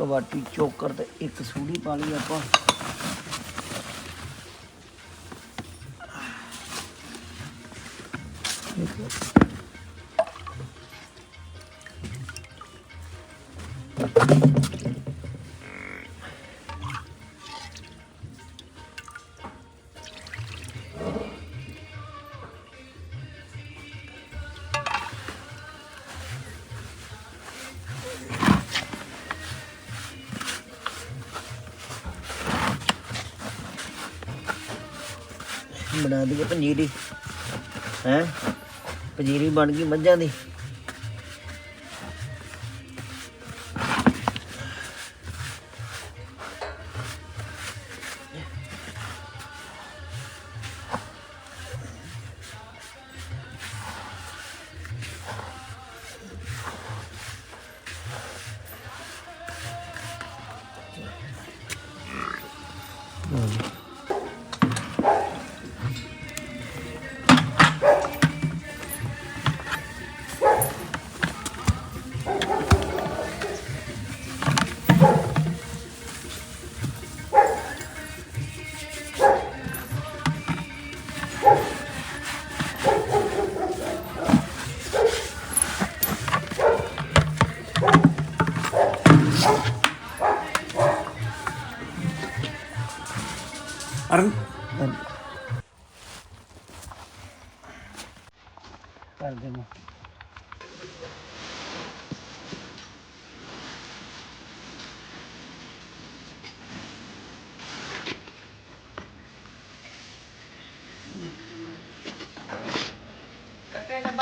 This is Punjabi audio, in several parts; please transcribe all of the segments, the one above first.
ਇੱਕ ਵਾਟੀ ਚੋਕਰ ਤੇ ਇੱਕ ਸੂੜੀ ਪਾ ਲਈ ਆਪਾਂ। ਬਣਾ ਦਈਏ ਪੰਜੀਰੀ ਹੈ? ਪੰਜੀਰੀ ਬਣ ਗਈ ਮੱਝਾਂ ਦੀ।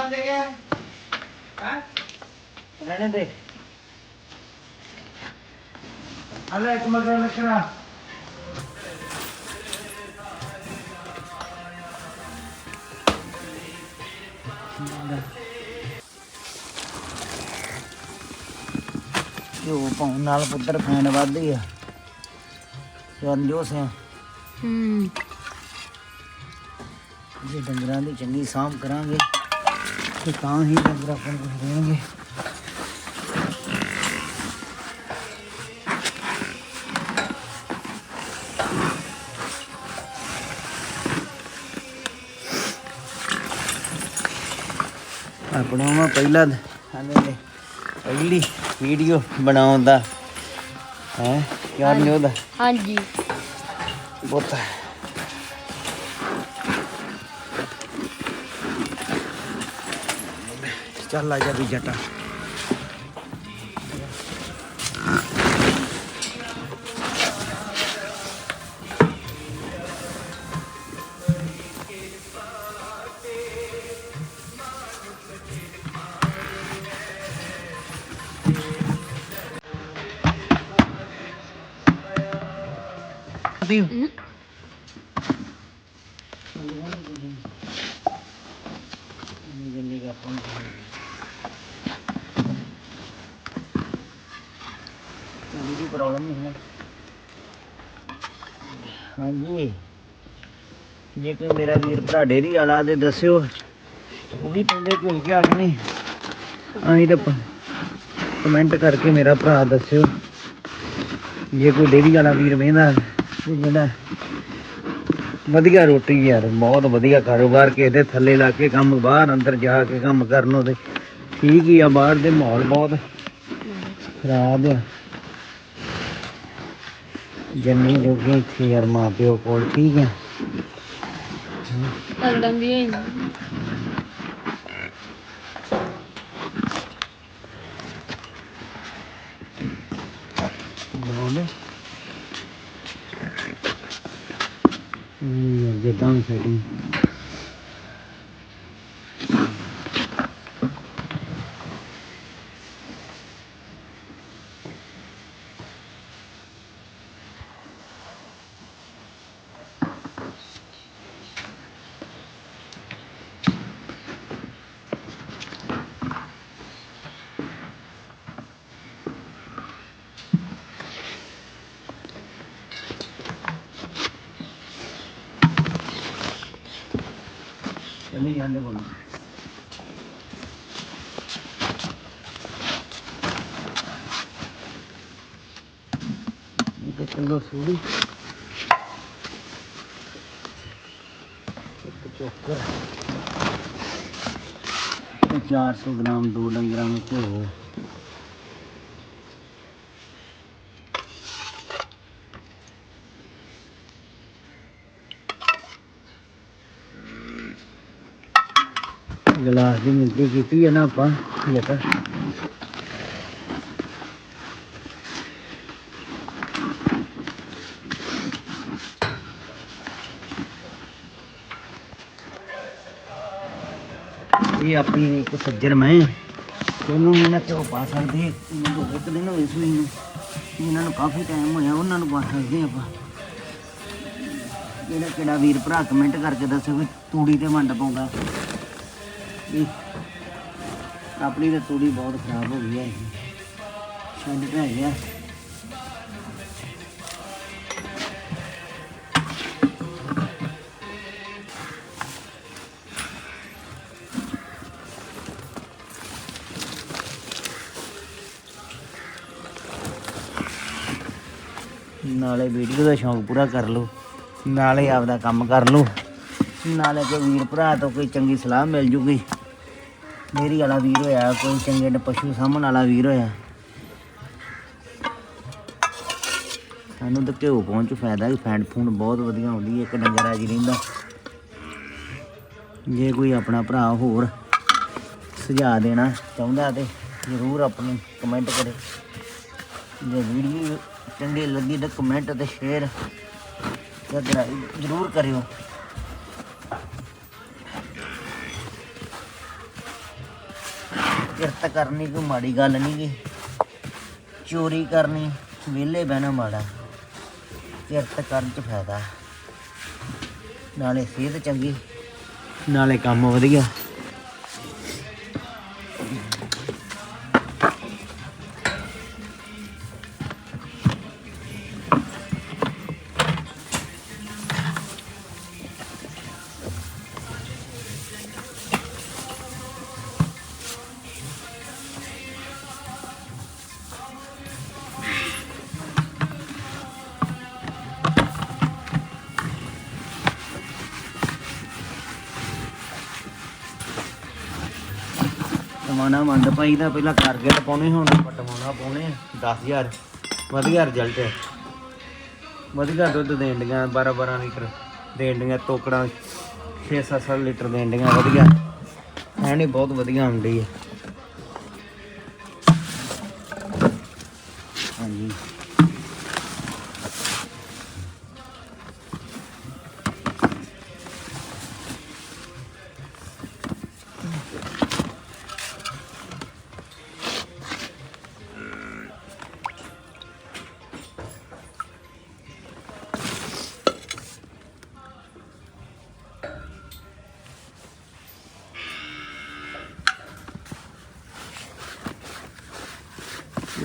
ਬੰਦ ਗਿਆ। ਹਾਂ? ਰਹਿਣੇ ਦੇ। ਅਲੇ ਇੱਕ ਮਗਰ ਪਾਉਣ ਨਾਲ ਪੁੱਤਰ ਫੈਨ ਵੱਧਦੀ ਆ। ਚੰਨ ਜੋ ਸੇ ਹੂੰ। ਜੇ ਡੰਗਰਾਂ ਦੀ ਚੰਗੀ ਸਾਂਭ ਕਰਾਂਗੇ। ਤੇ ਤਾਂ ਹੀ ਡੰਗਰ ਆਪਾਂ ਨੂੰ ਦੇਣਗੇ ਆਪਣਾ ਵਾ ਪਹਿਲਾ ਹਾਲੇ ਪਹਿਲੀ ਵੀਡੀਓ ਬਣਾਉਣ ਦਾ। ਹੈ ਕਿਉਂ ਨਹੀਂ ਉਹਦਾ? ਹਾਂਜੀ। ਬਹੁਤ ਚੱਲ ਆ ਜਾ ਵੀ ਜਟਾ। ਦੀ ਹੂੰ। ਜਿੰਨੀ ਕੁ ਆਪਾਂ ਨੂੰ ਚਾਂਦੀ ਦੀ ਪ੍ਰੋਬਲਮ ਨਹੀਂ ਹੈ। ਹਾਂਜੀ। ਜੇ ਕੋਈ ਮੇਰਾ ਵੀਰ ਭਰਾ ਡੇਰੀ ਵਾਲਾ ਦੇ ਦੱਸਿਓ, ਉਹ ਵੀ ਪਿੰਡੇ ਭੁੱਲ ਕੇ ਆ ਨਹੀਂ। ਆਈ ਤਾਂ ਕਮੈਂਟ ਕਰਕੇ ਮੇਰਾ ਭਰਾ ਦੱਸਿਓ, ਜੇ ਕੋਈ ਡੇਰੀ ਵਾਲਾ ਵੀਰ ਵੇਂਦਾ ਜਿਹੜਾ ਵਧੀਆ ਰੋਟੀ ਯਾਰ, ਬਹੁਤ ਵਧੀਆ ਕਾਰੋਬਾਰ, ਕਿਸੇ ਦੇ ਥੱਲੇ ਲਾ ਕੇ ਕੰਮ, ਬਾਹਰ ਅੰਦਰ ਜਾ ਕੇ ਕੰਮ ਕਰਨ ਤੇ ਠੀਕ ਹੀ ਆ, ਬਾਹਰ ਦੇ ਮਾਹੌਲ ਬਹੁਤ ਖਰਾਬ ਆ। ਜੰਨੀ ਜੋਗੀ ਇੱਥੇ ਯਾਰ ਮਾਂ ਪਿਓ ਕੋਲ ਠੀਕ ਆ? ਅੰਦਾਂ ਦੀ ਹੈ ਬਣਾਉਂਦੇ ਹੂੰ ਜਿੱਦਾਂ ਸੈਟਿੰਗ ਚੱਲੀ ਜਾਂਦੇ ਕੋਲ ਕਿਲੋ ਸੂੜੀ ਇੱਕ ਚੋਕਰ ਤੇ 400 ਗ੍ਰਾਮ ਦੋ ਡੰਗਰਾਂ ਨੂੰ ਘਿਓ ਗਲਾਸ ਦੀ ਮਿਲਦੀ ਕੀਤੀ ਹੈ ਨਾ ਆਪਾਂ ਇਹ ਆਪਣੀ ਇੱਕ ਸੱਜਰ ਮੈਂ। ਉਹਨੂੰ ਇਹਨਾਂ ਨਾ ਪਾ ਸਕਦੇ। ਇਹਨਾਂ ਨੂੰ ਇੱਕ ਦਿਨ ਹੋਏ ਸੂਈ ਨੂੰ। ਇਹਨਾਂ ਨੂੰ ਕਾਫੀ ਟਾਈਮ ਹੋਇਆ, ਉਹਨਾਂ ਨੂੰ ਪਾ ਸਕਦੇ ਆਪਾਂ। ਜਿਹੜਾ ਕਿਹੜਾ ਵੀਰ ਭਰਾ ਕਮੈਂਟ ਕਰਕੇ ਦੱਸੋ ਵੀ ਤੂੜੀ ਤੇ ਵੰਡ ਪਾਉਂਦਾ। ਆਪਣੀ ਤਾਂ ਤੂੜੀ ਬਹੁਤ ਖਰਾਬ ਹੋ ਗਈ ਹੈ। ਛੱਡ ਪੈ ਗਿਆ ਨਾਲੇ ਵੀਡੀਓ ਦਾ ਸ਼ੌਂਕ ਪੂਰਾ ਕਰ ਲਓ। ਨਾਲੇ ਆਪਦਾ ਕੰਮ ਕਰ ਲਓ। ਨਾਲੇ ਕੋਈ ਵੀਰ ਭਰਾ ਤੋਂ ਕੋਈ ਚੰਗੀ ਸਲਾਹ ਮਿਲ ਜੂਗੀ। ਮੇਰੀ ਵਾਲਾ ਵੀਰ ਹੋਇਆ, ਕੋਈ ਚੰਗੇ ਨ ਪਸ਼ੂ ਸਾਂਭਣ ਵਾਲਾ ਵੀਰ ਹੋਇਆ। ਸਾਨੂੰ ਤਾਂ ਘਿਓ ਪਹੁੰਚ ਫਾਇਦਾ ਵੀ ਫੈਂਡ ਫੂਡ ਬਹੁਤ ਵਧੀਆ ਆਉਂਦੀ ਹੈ, ਇੱਕ ਡੰਗਰ ਜੀ ਰਹਿੰਦਾ। ਜੇ ਕੋਈ ਆਪਣਾ ਭਰਾ ਹੋਰ ਸੁਝਾਅ ਦੇਣਾ ਚਾਹੁੰਦਾ ਤੇ ਜ਼ਰੂਰ ਆਪਣੀ ਕਮੈਂਟ ਕਰੇ। ਜੇ ਵੀਡੀਓ ਚੰਗੀ ਲੱਗੀ ਤਾਂ ਕਮੈਂਟ ਤੇ ਸ਼ੇਅਰ ਜ਼ਰੂਰ ਕਰਿਓ। ਕਿਰਤ ਕਰਨੀ ਕੋਈ ਮਾੜੀ ਗੱਲ ਨਹੀਂ ਗੀ। ਚੋਰੀ ਕਰਨੀ, ਵਿਹਲੇ ਬਹਿਣਾ ਮਾੜਾ। ਕਿਰਤ ਕਰਨ ਚ ਫਾਇਦਾ। ਨਾਲੇ ਸਿਹਤ ਚੰਗੀ। ਨਾਲੇ ਕੰਮ ਵਧੀਆ। ਟਮਾਣਾ ਮੰਡ ਪਾਈ ਦਾ ਪਹਿਲਾਂ ਟਾਰਗੇਟ ਪਾਉਣੇ ਹੁਣ ਆਪਾਂ ਟਮਾਣਾ ਪਾਉਣੇ 10000 ਵਧੀਆ ਰਿਜ਼ਲਟ ਹੈ ਵਧੀਆ ਦੁੱਧ ਦੇਣ ਡੀਆਂ 12 12 ਲੀਟਰ। ਦੇਣ ਡੀਆਂ ਟੋਕੜਾਂ 6 7 ਲੀਟਰ ਦੇਣ ਡੀਆਂ, ਵਧੀਆ। ਹੈ ਨਹੀਂ ਬਹੁਤ ਵਧੀਆ ਹੁੰਦੀ ਹੈ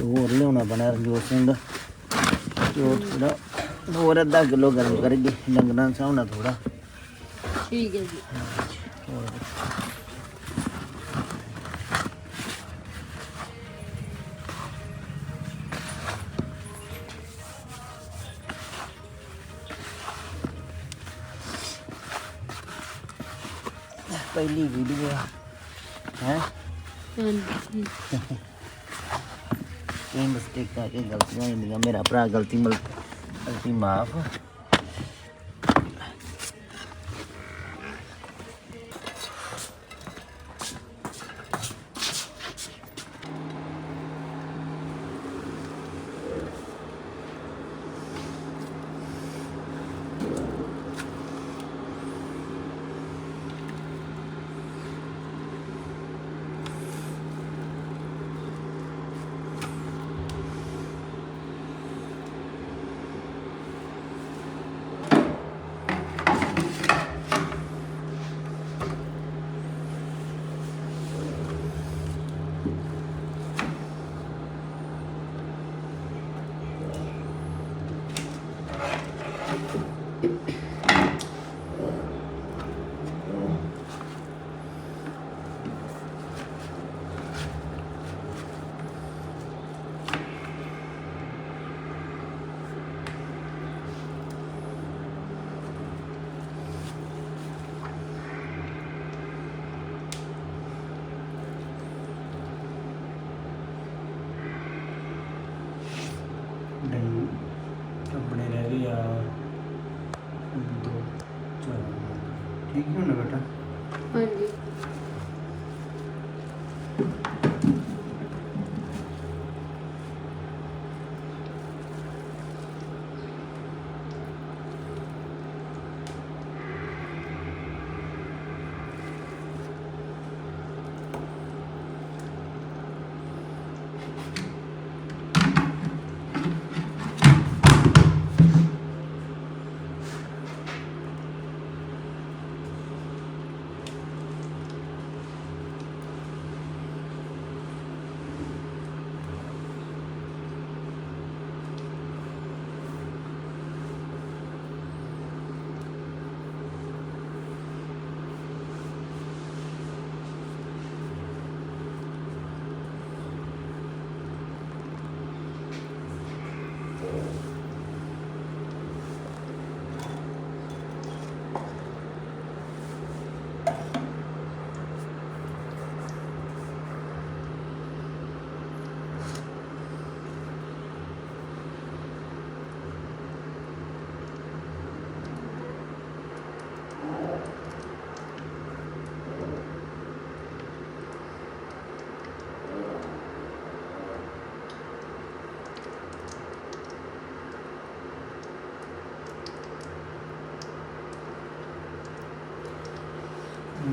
ਹੋਰ ਲਿਆਉਣਾ ਪੈਣਾ ਰਣਜੋਤ ਸਿੰਘ ਦਾ। ਉਹ ਥੋੜਾ ਹੋਰ ਅੱਧਾ ਕਿਲੋ ਗਰਮ ਕਰਕੇ ਦਾ ਸਾਹਮਣਾ ਥੋੜਾ ਠੀਕ ਹੈ ਜੀ। ਪਹਿਲੀ ਵੀਡੀਓ ਹੈ? ਹਾਂਜੀ। ਕਈ ਮਿਸਟੇਕਾਂ ਆ ਗਲਤੀਆਂ ਹੁੰਦੀਆਂ ਮੇਰਾ ਭਰਾ ਗਲਤੀ ਮਲ ਗਲਤੀ ਮਾਫ।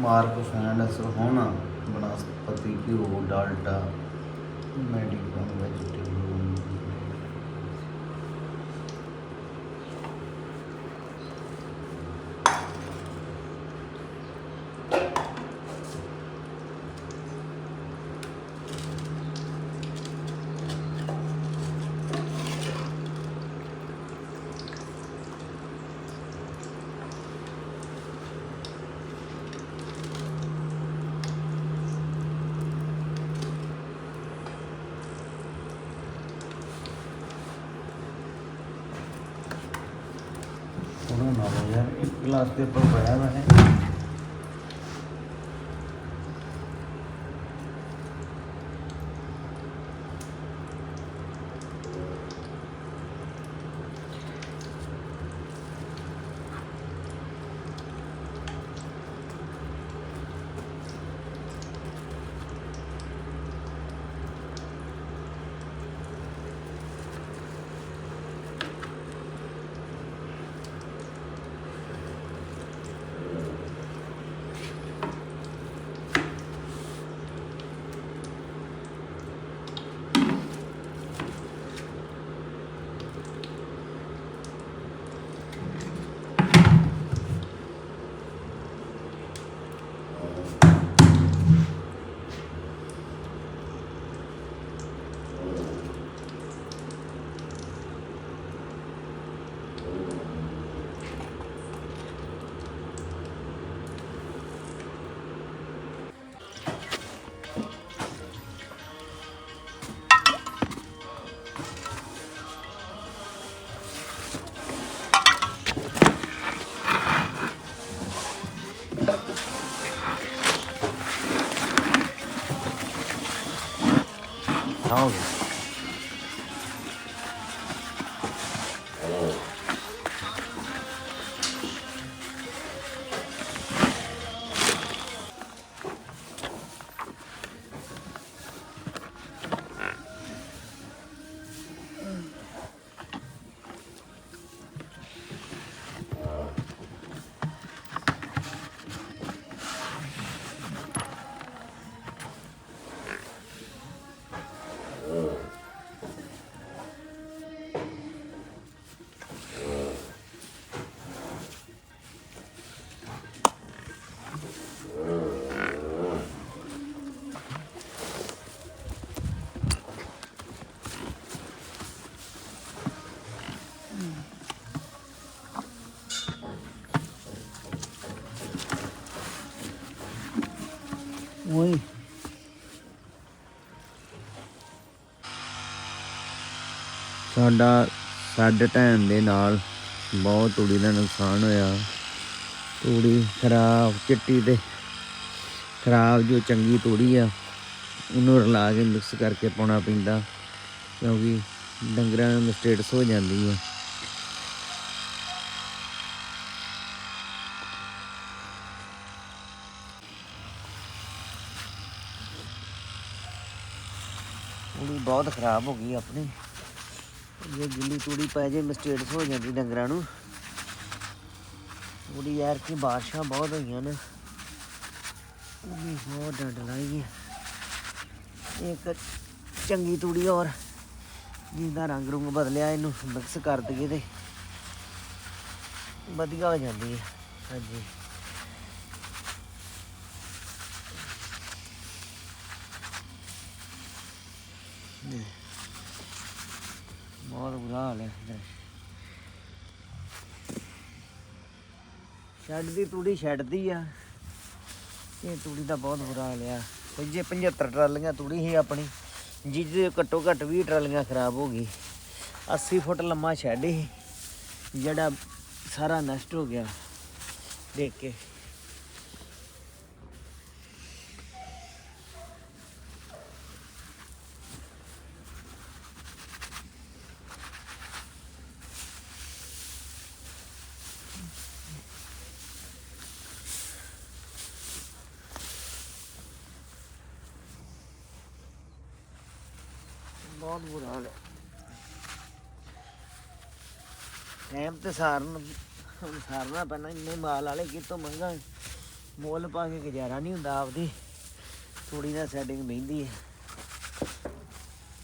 ਮਾਰਕ ਫਾਈਨੈਂਸ ਹੋਣਾ ਬਨਸਪਤੀ ਘਿਓ ਡਾਲਟਾ ਮੈਡੀਕਲ ਵੈਜੀਟੇਬਲ ਉਹਨਾਂ ਨਾਲ ਯਾਰ ਇੱਕ ਗਲਾਸ ਦੇ ਓਏ। ਸਾਡਾ ਸਾਡੇ ਟਾਈਮ ਦੇ ਨਾਲ ਬਹੁਤ ਤੂੜੀ ਦਾ ਨੁਕਸਾਨ ਹੋਇਆ। ਤੂੜੀ ਖਰਾਬ, ਚਿੱਟੀ ਤੇ ਖਰਾਬ ਜੋ ਚੰਗੀ ਤੂੜੀ ਆ, ਉਹਨੂੰ ਰਲਾ ਕੇ ਮਿਕਸ ਕਰਕੇ ਪਾਉਣਾ ਪੈਂਦਾ, ਕਿਉਂਕਿ ਡੰਗਰਾਂ ਨੂੰ ਮਿਸਟੇਟਸ ਹੋ ਜਾਂਦੀ ਹੈ ਤੂੜੀ ਬਹੁਤ ਖਰਾਬ ਹੋ ਗਈ ਆਪਣੀ। ਜੇ ਗਿੱਲੀ ਤੂੜੀ ਪੈ ਜੇ ਮਿਸਟੇਟਸ ਹੋ ਜਾਂਦੀ ਡੰਗਰਾਂ ਨੂੰ। ਤੂੜੀ ਯਾਰ ਕੀ ਬਾਰਿਸ਼ਾਂ ਬਹੁਤ ਹੋਈਆਂ ਨੇ। ਉਹਦੀ ਬਹੁਤ ਡੰਡ ਲਾਈ ਹੈ ਇੱਕ ਚੰਗੀ ਤੂੜੀ ਔਰ ਜਿਹਦਾ ਰੰਗ ਰੁੰਗ ਬਦਲਿਆ ਇਹਨੂੰ, ਮਿਕਸ ਕਰ ਦਈਏ ਤੇ। ਵਧੀਆ ਹੋ ਜਾਂਦੀ ਹੈ। ਹਾਂਜੀ। ਬਹੁਤ ਬੁਰਾ ਹਾਲ ਹੈ ਇੱਧਰ। ਸ਼ੈੱਡ ਦੀ ਤੂੜੀ ਛੱਡਦੀ ਆ। ਇਹ ਤੂੜੀ ਦਾ ਬਹੁਤ ਬੁਰਾ ਹਾਲ ਆ। ਜੇ 75 ਟਰਾਲੀਆਂ ਤੂੜੀ ਸੀ ਆਪਣੀ, ਜਿਹਦੇ ਘੱਟੋ ਘੱਟ 20 ਟਰਾਲੀਆਂ ਖਰਾਬ ਹੋ ਗਈ। 80 ਫੁੱਟ ਲੰਮਾ ਸ਼ੈੱਡ ਸੀ, ਜਿਹੜਾ ਸਾਰਾ ਨਸ਼ਟ ਹੋ ਗਿਆ, ਦੇਖ ਕੇ। ਬਹੁਤ ਬੁਰਾ ਹਾਲ ਹੈ। ਟਾਈਮ ਤੇ ਸਾਰਨ ਸਾਰਨਾ ਪੈਣਾ, ਇੰਨੇ ਮਾਲ ਵਾਲੇ ਕਿਤੋਂ ਮੰਗਾ? ਮੁੱਲ ਪਾ ਕੇ ਗੁਜ਼ਾਰਾ ਨਹੀਂ ਹੁੰਦਾ, ਆਪਦੀ ਥੋੜੀ ਨਾ ਸੈਟਿੰਗ ਬਹਿੰਦੀ ਹੈ।